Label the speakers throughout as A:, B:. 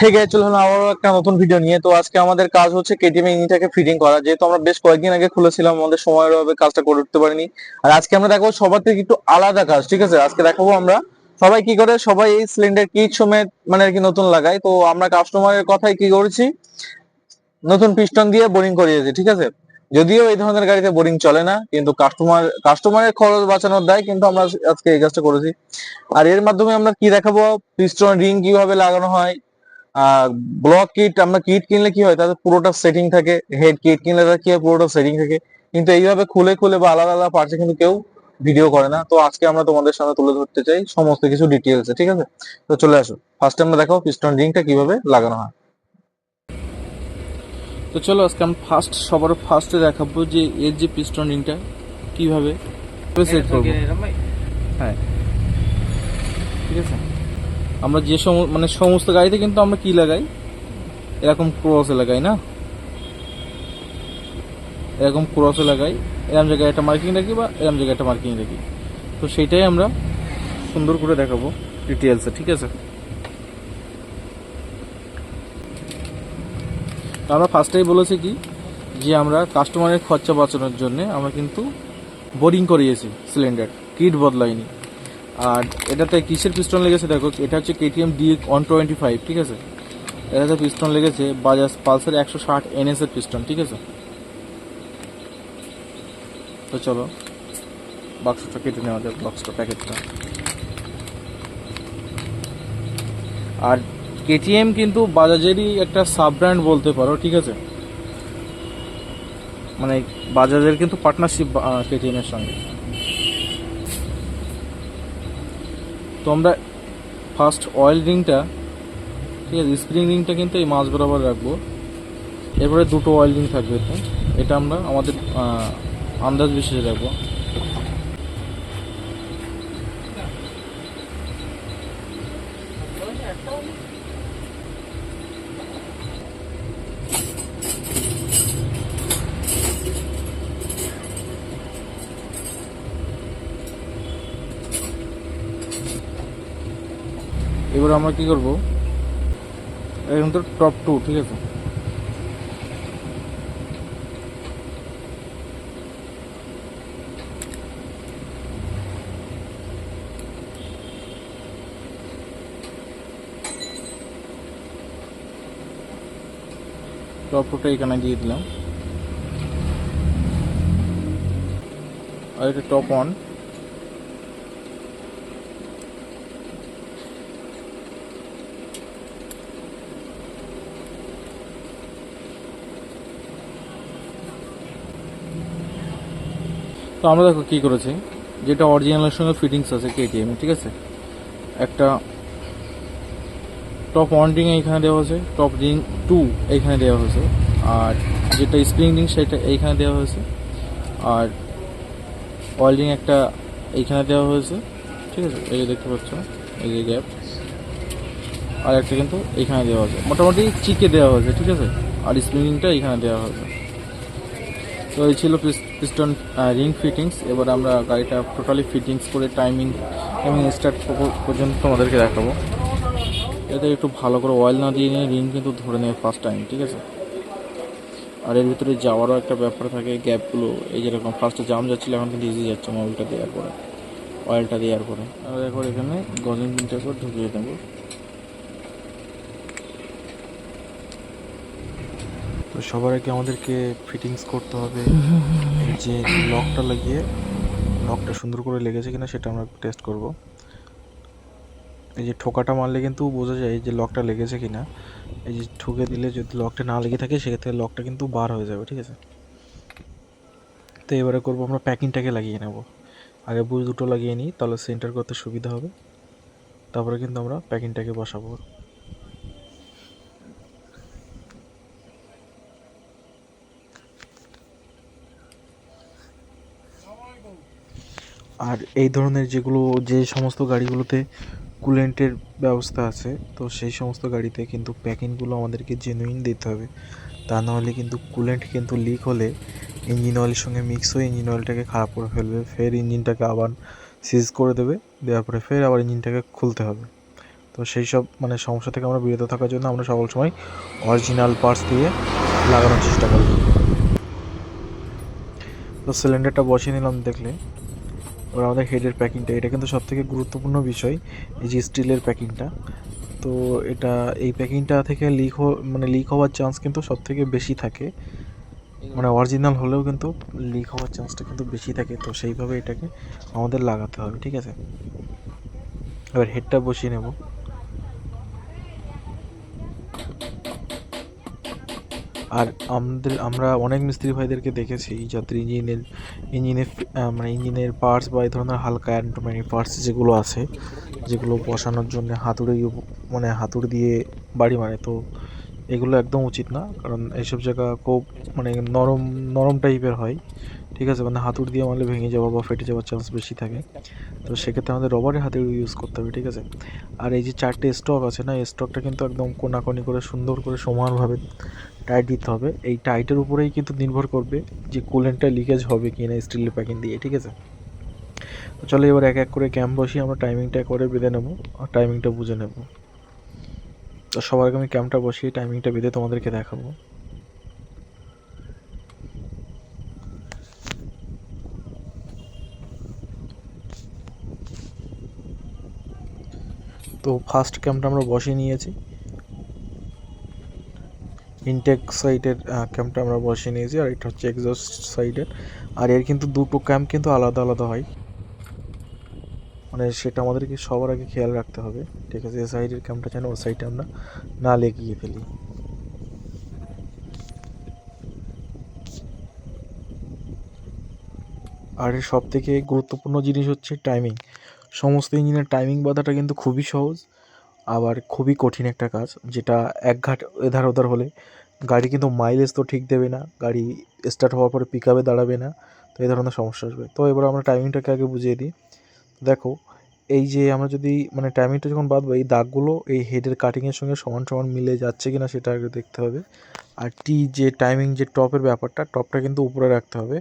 A: Hey guys চলে হলো আবারও একটা নতুন ভিডিও নিয়ে। তো আজকে আমাদের কাজ হচ্ছে কেটিএম ইঞ্জিনটাকে ফিটিং করা। যেহেতু আমরা বেশ কয়েকদিন আগে খুলেছিলাম, আমাদের সময়ের অভাবে কাজটা করে উঠতে পারিনি। আর আজকে আমরা দেখাবো সবার থেকে একটু আলাদা কাজ, ঠিক আছে? আজকে দেখাবো আমরা সবাই কি করে, সবাই এই সিলিন্ডার কিট সময় মানে আর কি নতুন লাগায়। তো আমরা কাস্টমারের কথাই কি করেছি? নতুন পিস্টন দিয়ে বোরিং করিয়েছি, ঠিক আছে? যদিও এই ধরনের গাড়িতে বোরিং চলে না, কিন্তু কাস্টমার কাস্টমারের খরচ বাঁচানোর দেয় কিন্তু আমরা আজকে এই কাজটা করেছি। আর এর মাধ্যমে আমরা কি দেখাবো? পিস্টন রিং কীভাবে লাগানো হয়? ব্লক কিট আমরা কিট কিনলে কি হয়? তাদের পুরোটা সেটিং থাকে। হেড কিট কিনলে তার কি হয়? পুরোটা সেটিং থাকে। কিন্তু এইভাবে খুলে খুলে বা আলাদা আলাদা পার্টসে কিন্তু কেউ ভিডিও করে না। তো আজকে আমরা তোমাদের সামনে তুলে ধরতে চাই সমস্ত কিছু ডিটেলস ঠিক আছে? তো চলে আসো। ফার্স্ট আমরা দেখো পিস্টন রিংটা কীভাবে লাগানো হয়।
B: তো চলো আজকে আমি ফার্স্ট সবার ফার্স্টে দেখাবো যে এর যে পিস্টন রিংটা কীভাবে সেট করব। হ্যাঁ। ঠিক আছে? আমরা যে সম মানে সমস্ত গাড়িতে কিন্তু আমরা কি লাগাই? এরকম ক্রসে লাগাই, না? এরকম ক্রসে লাগাই। এরকম জায়গায় একটা মার্কিং রাখি বা এরকম জায়গায় একটা মার্কিং রাখি। তো সেইটাই আমরা সুন্দর করে দেখাবো ডিটেলসে ঠিক আছে? আমরা ফার্স্টেই বলেছি কি? যে আমরা কাস্টমারের খরচা বাঁচানোর জন্য আমরা কিন্তু বোরিং করিয়েছি সিলিন্ডার কিট বদলাইনি। আর এটাতে কিসের পিস্টন লেগেছে দেখো, এটা হচ্ছে KTM D one twenty five ঠিক আছে? এটাতে পিস্টন লেগেছে বাজাজ পালসার একশো ষাট এনএস এর পিস্টন ঠিক আছে? তো চলো, বাক্সটা কেটে নেওয়া যাক বক্সটা প্যাকেটটা আর কেটিএম কিন্তু বাজাজেরই একটা সাব ব্র্যান্ড বলতে পারো, ঠিক আছে? মানে বাজাজের কিন্তু পার্টনারশিপ কেটিএম এর সঙ্গে। আমরা ফার্স্ট অয়েল রিংটা ঠিক আছে স্প্রিং রিংটা কিন্তু এই মাছ বরাবর রাখব। এরপরে দুটো অয়েল রিং থাকবে এটা আমরা আমাদের আন্দাজ বিশেষে রাখব। এবার আমরা কি করব? এখন তো টপ টু ঠিক আছে? টপ টুটা এখানে দিয়ে দিলাম। আর এটা টপ ওয়ান তো আমরা দেখো কী করেছি? যেটা অরিজিনালের সঙ্গে ফিটিংস আছে কেটিএম ঠিক আছে? একটা টপ ওয়ান রিং এইখানে দেওয়া হয়েছে টপ রিং টু এইখানে দেওয়া হয়েছে, আর যেটা স্প্রিং রিং সেটা এইখানে দেওয়া হয়েছে, আর অয়েল রিং একটা এইখানে দেওয়া হয়েছে, ঠিক আছে? এই যে দেখতে পাচ্ছ, এই যে গ্যাপ আর একটা কিন্তু এইখানে দেওয়া হয়েছে। মোটামুটি চিকে দেওয়া হয়েছে, ঠিক আছে? আর স্প্রিং রিংটা এইখানে দেওয়া হয়েছে। তো এই ছিল পিস্টন রিং ফিটিংস এবার আমরা গাড়িটা টোটালি ফিটিংস করে টাইমিং টাইমিং স্টার্ট পর্যন্ত তোমাদেরকে দেখাবো। এতে একটু ভালো করে অয়েল না দিয়ে নিয়ে রিং কিন্তু ধরে নেবে ফার্স্ট টাইম ঠিক আছে? আর এর ভিতরে যাওয়ারও একটা ব্যাপার থাকে গ্যাপগুলো এই যেরকম ফার্স্টে জাম যাচ্ছিল, এখন কিন্তু ইজি যাচ্ছে মোবিলটা দেওয়ার পরে অয়েলটা দেওয়ার পরে। আর এখন এখানে গজিং পিনটা ঢুকিয়ে দেবো।
C: তো সবার আগে আমাদেরকে ফিটিংস করতে হবে। যে লকটা লাগিয়ে, লকটা সুন্দর করে লেগেছে কিনা সেটা আমরা টেস্ট করব। এই যে ঠোকাটা মারলে কিন্তু বোঝা যায় যে লকটা লেগেছে কিনা। এই যে ঠুকে দিলে যদি লকটা না লেগে থাকে, সেক্ষেত্রে লকটা কিন্তু বার হয়ে যাবে, ঠিক আছে? তো এবারে করব আমরা প্যাকিংটাকে লাগিয়ে নেব। আগে বুঝ দুটো লাগিয়ে নিই, তাহলে সেন্টার করতে সুবিধা হবে। তারপরে কিন্তু আমরা প্যাকিংটাকে বসাবো। আর এই ধরনের যেগুলো, যে সমস্ত গাড়িগুলোতে কুলেন্টের ব্যবস্থা আছে, তো সেই সমস্ত গাড়িতে কিন্তু প্যাকিংগুলো আমাদেরকে জেনুইন দিতে হবে। তা নাহলে কিন্তু কুলেন্ট কিন্তু লিক হলে ইঞ্জিন অয়েলের সঙ্গে মিক্স হয়ে ইঞ্জিন অয়েলটাকে খারাপ করে ফেলবে। ফের ইঞ্জিনটাকে আবার সিজ করে দেবে, দেওয়ার পরে ফের আবার ইঞ্জিনটাকে খুলতে হবে। তো সেই সব মানে সমস্যা থেকে আমরা বিরত থাকার জন্য আমরা সকল সময় অরিজিনাল পার্টস দিয়ে লাগানোর চেষ্টা করি তো সিলিন্ডারটা বসিয়ে নিলাম দেখলে। এবার আমাদের হেডের প্যাকিংটা এটা কিন্তু সবথেকে গুরুত্বপূর্ণ বিষয়, এই যে স্টিলের প্যাকিংটা তো এটা, এই প্যাকিংটা থেকে লিক মানে লিক হওয়ার চান্স কিন্তু সব থেকে বেশি থাকে। মানে অরিজিনাল হলেও কিন্তু লিক হওয়ার চান্সটা কিন্তু বেশি থাকে, তো সেইভাবে এটাকে আমাদের লাগাতে হবে, ঠিক আছে? এবার হেডটা বসিয়ে নেব। আর আমাদের, আমরা অনেক মিস্ত্রি ভাইদেরকে দেখেছি যাদের ইঞ্জিনের ইঞ্জিনের মানে ইঞ্জিনের পার্টস বা এই ধরনের হালকা অ্যান্টোমেনি পার্টস যেগুলো আছে, যেগুলো বসানোর জন্য হাতুড়ি মানে হাতুড়ি দিয়ে বাড়ি মারে তো এগুলো একদম উচিত না। কারণ এইসব জায়গা খুব মানে নরম নরম টাইপের হয়। ঠিক আছে? মানে হাতুড়ি দিয়ে মারলে ভেঙে যাওয়া বা ফেটে যাওয়ার চান্স বেশি থাকে। তো সেক্ষেত্রে আমাদের রবারের হাতুড়ি ইউজ করতে হবে, ঠিক আছে? আর এই যে চারটে স্টক আছে না, এই স্টকটা কিন্তু একদম কোনাকোনি করে, সুন্দর করে সমানভাবে টাইট দিতে হবে। এই টাইটের উপরেই কিন্তু নির্ভর করবে যে কুলেন্টটা লিকেজ হবে কি না স্টিলের প্যাকিং দিয়ে, ঠিক আছে? তো চলো এবার এক এক করে ক্যাম্প বসিয়ে আমরা টাইমিংটা করে বেঁধে নেব, আর টাইমিংটা বুঝে নেব। তো সবার আগে আমি ক্যাম্পটা বসিয়ে টাইমিংটা বেঁধে তোমাদেরকে দেখাবো। তো ফার্স্ট ক্যাম্পটা আমরা বসিয়ে নিয়েছি। ইনটেক সাইডের ক্যাম্পটা আমরা বসিয়ে নিয়েছি আর এটা হচ্ছে এক্সস্ট সাইডের আর এর কিন্তু দুটো ক্যাম্প কিন্তু আলাদা আলাদা হয়। মানে সেটা আমাদেরকে সবার আগে খেয়াল রাখতে হবে। ঠিক আছে এই সাইডের ক্যাম্পটা যেন ওই সাইডে আমরা না লেগিয়ে ফেলি। আর সব থেকে গুরুত্বপূর্ণ জিনিস হচ্ছে টাইমিং সমস্ত ইঞ্জিনের টাইমিং বাঁধাটা কিন্তু খুবই সহজ, আবার খুবই কঠিন একটা কাজ, যেটা এক ঘাট এধার ওধার হলে গাড়ি কিন্তু মাইলেজ তো ঠিক দেবে না, গাড়ি স্টার্ট হওয়ার পরে পিক আপে দাঁড়াবে না, তো এই ধরনের সমস্যা আসবে। তো এবার আমরা টাইমিংটাকে আগে বুঝিয়ে দিই। দেখো, এই যে আমরা যদি মানে টাইমিংটা যখন বাঁধবো এই দাগগুলো এই হেডের কাটিংয়ের সঙ্গে সমান সমান মিলে যাচ্ছে কি না সেটা আগে দেখতে হবে। আর টি যে টাইমিং যে টপের ব্যাপারটা টপটা কিন্তু উপরে রাখতে হবে।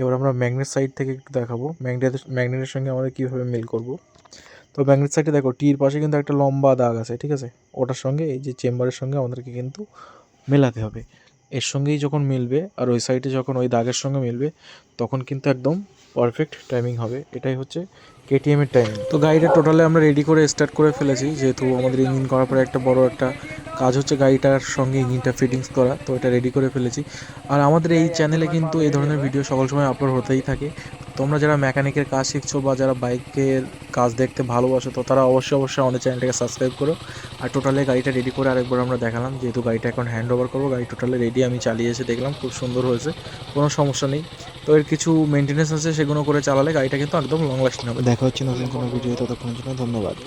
C: এবার আমরা ম্যাগনেট সাইড থেকে একটু দেখাবো। ম্যাগনেট ম্যাগনেটের সঙ্গে আমরা কীভাবে মিল করব? তো ম্যাগনেট সাইডে দেখো টির পাশে কিন্তু একটা লম্বা দাগ আছে, ঠিক আছে? ওটার সঙ্গে, এই যে চেম্বারের সঙ্গে আমাদেরকে কিন্তু মেলাতে হবে। এর সঙ্গেই যখন মিলবে, আর ওই সাইডে যখন ওই দাগের সঙ্গে মিলবে, তখন কিন্তু একদম পারফেক্ট টাইমিং হবে। এটাই হচ্ছে কেটিএম এর টাইম তো গাড়িটা টোটালি আমরা রেডি করে স্টার্ট করে ফেলেছি, যেহেতু আমাদের ইঞ্জিন করার পরে একটা বড় একটা কাজ হচ্ছে গাড়িটার সঙ্গে ইঞ্জিনটা ফিটিংস করা, তো এটা রেডি করে ফেলেছি। আর আমাদের এই চ্যানেলে কিন্তু এই ধরনের ভিডিও সকল সময় আপলোড হতেই থাকে। তোমরা যারা মেকানিকের কাজ শিখছো বা যারা বাইকের কাজ দেখতে ভালোবাসো, তো তারা অবশ্যই অবশ্যই আমাদের চ্যানেলটাকে সাবস্ক্রাইব করো। আর টোটালে গাড়িটা রেডি করে আরেকবার আমরা দেখালাম, যেহেতু গাড়িটা এখন হ্যান্ড ওভার করব, গাড়ি টোটালে রেডি আমি চালিয়ে এসে দেখলাম, খুব সুন্দর হয়েছে, কোনো সমস্যা নেই। তো এর কিছু মেনটেন্যান্স আছে, সেগুলো করে চালালে গাড়িটা কিন্তু একদম লং লাস্টিং হবে। দেখা হচ্ছে নতুন কোনো ভিডিও ততক্ষণের জন্য, ধন্যবাদ।